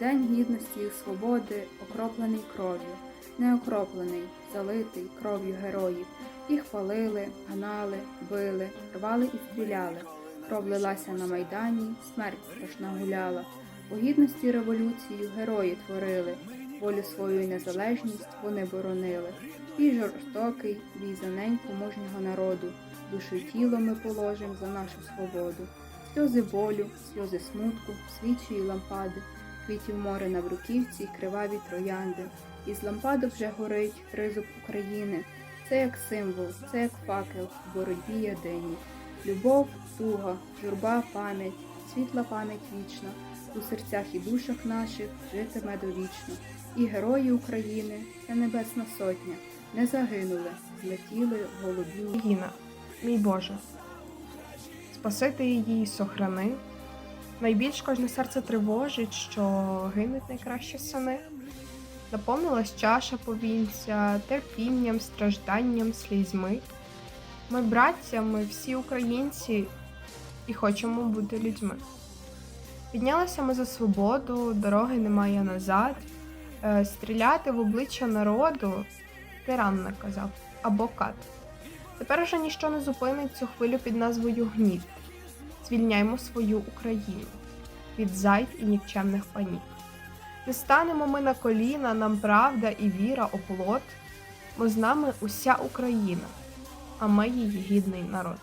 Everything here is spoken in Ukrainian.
День гідності і свободи, окроплений кров'ю, не окроплений, залитий кров'ю героїв. Їх палили, гнали, били, рвали і стріляли. Кров лилася на майдані, смерть страшна гуляла. У гідності революцію герої творили, волю свою і незалежність вони боронили. І жорстокий, бій за неньку мужнього народу, душу й тіло ми положим за нашу свободу. Сльози болю, сльози смутку, свічі й лампади, квітів море на бруківці, криваві троянди. Із лампадок вже горить тризуб України. Це як символ, це як факел в боротьбі єдиній. Любов, туга, журба, пам'ять, світла пам'ять вічна, у серцях і душах наших житиме довічно. І герої України, це небесна сотня, не загинули, злетіли в голубі. Україна, мій Боже, спасити її сохрани. Найбільш кожне серце тривожить, що гинуть найкращі сини. Наповнилась чаша повінця терпінням, стражданням, слізьми. Ми, браття, ми всі українці і хочемо бути людьми. Піднялися ми за свободу, дороги немає назад. Е, Стріляти в обличчя народу тиран наказав або кат. Тепер вже ніщо не зупинить цю хвилю під назвою гніт. Звільняймо свою Україну від зайд і нікчемних панів. Не станемо ми на коліна, нам правда і віра оплот, бо з нами уся Україна, а ми її гідний народ.